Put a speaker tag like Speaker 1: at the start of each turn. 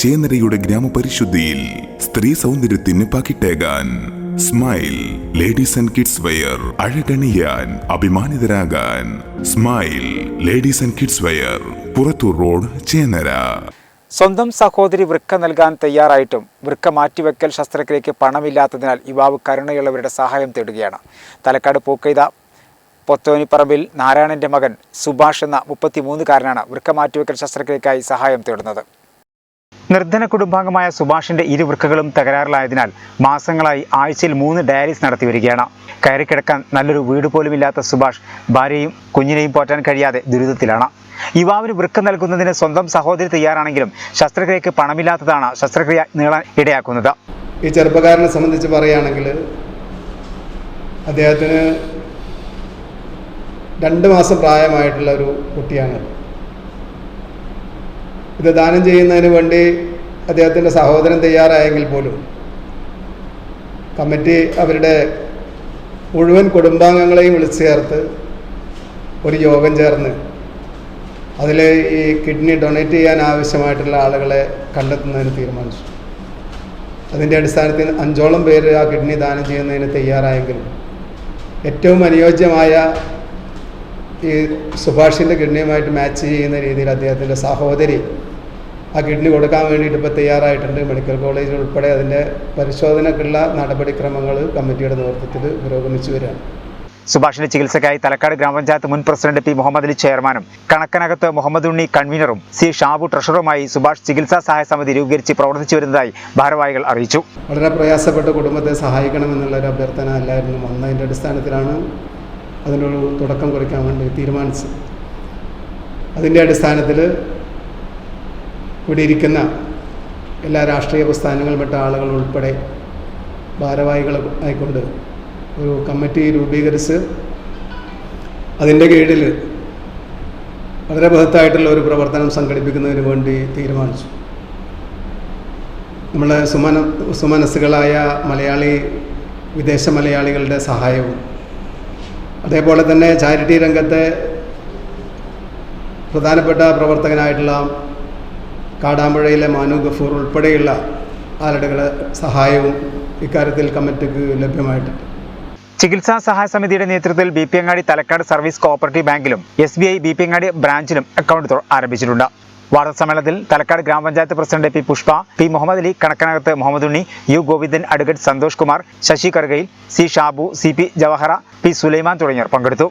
Speaker 1: ചേനരയുടെ ഗ്രാമപരിശുദ്ധിയിൽ സ്ത്രീ സൗന്ദര്യത്തിന് പാക്കിട്ടേകാൻ. Smile ladies and kids wear അഴകണിയാൻ അഭിമാനിതരാകാൻ. Smile ladies and kids wear Purathur road Chennara
Speaker 2: സ്വന്തം സഹോദരി വൃക്ക നൽകാൻ തയ്യാറായിട്ടും വൃക്ക മാറ്റിവെക്കൽ ശസ്ത്രക്രിയയ്ക്ക് പണമില്ലാത്തതിനാൽ യുവാവ് കരുണയുള്ളവരുടെ സഹായം തേടുകയാണ്. തലക്കാട് പൂക്കൈത പൊത്തോനിപ്പറമ്പിൽ നാരായണന്റെ മകൻ സുഭാഷ് എന്ന മുപ്പത്തിമൂന്നുകാരനാണ് വൃക്ക മാറ്റിവെക്കൽ ശസ്ത്രക്രിയയ്ക്കായി സഹായം തേടുന്നത്. നിർധന കുടുംബാംഗമായ സുഭാഷിന്റെ ഇരുവൃക്കകളും തകരാറിലായതിനാൽ മാസങ്ങളായി ആഴ്ചയിൽ മൂന്ന് ഡയാലിസ് നടത്തി വരികയാണ്. കയറിക്കിടക്കാൻ നല്ലൊരു വീട് പോലും ഇല്ലാത്ത സുഭാഷ് ഭാര്യയും കുഞ്ഞിനെയും പോറ്റാൻ കഴിയാതെ ദുരിതത്തിലാണ്. യുവാവിന് വൃക്ക നൽകുന്നതിന് സ്വന്തം സഹോദരി തയ്യാറാണെങ്കിലും ശസ്ത്രക്രിയക്ക് പണമില്ലാത്തതാണ് ശസ്ത്രക്രിയ നീളാൻ ഇടയാക്കുന്നത്.
Speaker 3: ഈ ചെറുപ്പക്കാരനെ സംബന്ധിച്ച് പറയുകയാണെങ്കിൽ അദ്ദേഹത്തിന് രണ്ട് മാസം പ്രായമായിട്ടുള്ള ഒരു കുട്ടിയാണ്. ഇത് ദാനം ചെയ്യുന്നതിന് വേണ്ടി അദ്ദേഹത്തിന്റെ സഹോദരൻ തയ്യാറായെങ്കിൽ പോലും കമ്മിറ്റി അവരുടെ മുഴുവൻ കുടുംബാംഗങ്ങളെയും വിളിച്ചു ചേർത്ത് ഒരു യോഗം ചേർന്ന് അതിൽ ഈ കിഡ്നി ഡൊണേറ്റ് ചെയ്യാൻ ആവശ്യമായിട്ടുള്ള ആളുകളെ കണ്ടെത്തുന്നതിന് തീരുമാനിച്ചു. അതിന്റെ അടിസ്ഥാനത്തിൽ അഞ്ചോളം പേര് ആ കിഡ്നി ദാനം ചെയ്യുന്നതിന് തയ്യാറായെങ്കിലും ഏറ്റവും അനുയോജ്യമായ ഈ സുഭാഷിന്റെ കിഡ്നിയുമായിട്ട് മാച്ച് ചെയ്യുന്ന രീതിയിൽ അദ്ദേഹത്തിന്റെ സഹോദരി ആ കിഡ്നി കൊടുക്കാൻ വേണ്ടിയിട്ട് ഇപ്പോൾ തയ്യാറായിട്ടുണ്ട്. മെഡിക്കൽ കോളേജിൽ ഉൾപ്പെടെ അതിന്റെ പരിശോധനക്കുള്ള നടപടിക്രമങ്ങൾ കമ്മിറ്റിയുടെ നേതൃത്വത്തിൽ പുരോഗമിച്ചു വരികയാണ്.
Speaker 2: സുഭാഷിന്റെ ചികിത്സയ്ക്കായി തലക്കാട് ഗ്രാമപഞ്ചായത്ത് മുൻ പ്രസിഡന്റ് പി മുഹമ്മദ് അലി ചെയർമാനും കണക്കനകത്ത് മുഹമ്മദ് ഉണ്ണി കൺവീനറും സി ഷാബു ട്രഷറുമായി സുഭാഷ് ചികിത്സാ സഹായ സമിതി രൂപീകരിച്ച് പ്രവർത്തിച്ചു വരുന്നതായി ഭാരവാഹികൾ അറിയിച്ചു.
Speaker 3: വളരെ പ്രയാസപ്പെട്ട കുടുംബത്തെ സഹായിക്കണമെന്നുള്ളൊരു അഭ്യർത്ഥന അല്ലായിരുന്നു. വന്നതിന്റെ അടിസ്ഥാനത്തിലാണ് അതിനൊരു തുടക്കം കുറിക്കാൻ വേണ്ടി തീരുമാനിച്ചത്. അതിന്റെ അടിസ്ഥാനത്തിൽ ഇവിടെ ഇരിക്കുന്ന എല്ലാ രാഷ്ട്രീയ പ്രസ്ഥാനങ്ങളിൽപ്പെട്ട ആളുകൾ ഉൾപ്പെടെ ഭാരവാഹികൾ ആയിക്കൊണ്ട് ഒരു കമ്മിറ്റി രൂപീകരിച്ച് അതിന്റെ കീഴിൽ വളരെ ബൃഹത്തായിട്ടുള്ള ഒരു പ്രവർത്തനം സംഘടിപ്പിക്കുന്നതിന് വേണ്ടി തീരുമാനിച്ചു. നമ്മളെ സുമന സുമനസ്സുകളായ മലയാളി വിദേശ മലയാളികളുടെ സഹായവും അതേപോലെ തന്നെ ചാരിറ്റി രംഗത്തെ പ്രധാനപ്പെട്ട പ്രവർത്തകനായിട്ടുള്ള കാടാമ്പുഴയിലെ മാനു ഗഫൂർ ഉൾപ്പെടെയുള്ള ആളുകളുടെ സഹായവും ഇക്കാര്യത്തിൽ കമ്മിറ്റിക്ക് ലഭ്യമായിട്ടുണ്ട്.
Speaker 2: ചികിത്സാ സഹായ സമിതിയുടെ നേതൃത്വത്തിൽ B P Angadi Thalakkad service cooperative ബാങ്കിലും S B I B P Angadi ബ്രാഞ്ചിലും account ആരംഭിച്ചിട്ടുണ്ട്. വാർത്താ സമ്മേളനത്തിൽ തലക്കാട് ഗ്രാമപഞ്ചായത്ത് president P Pushpa P Muhammad Ali Kanakkanakath Muhammad Unni U Govindan advocate Santhosh Kumar Sasi കർഗയിൽ C Shabu C P Jawahar P Sulaiman തുടങ്ങിയവർ പങ്കെടുത്തു.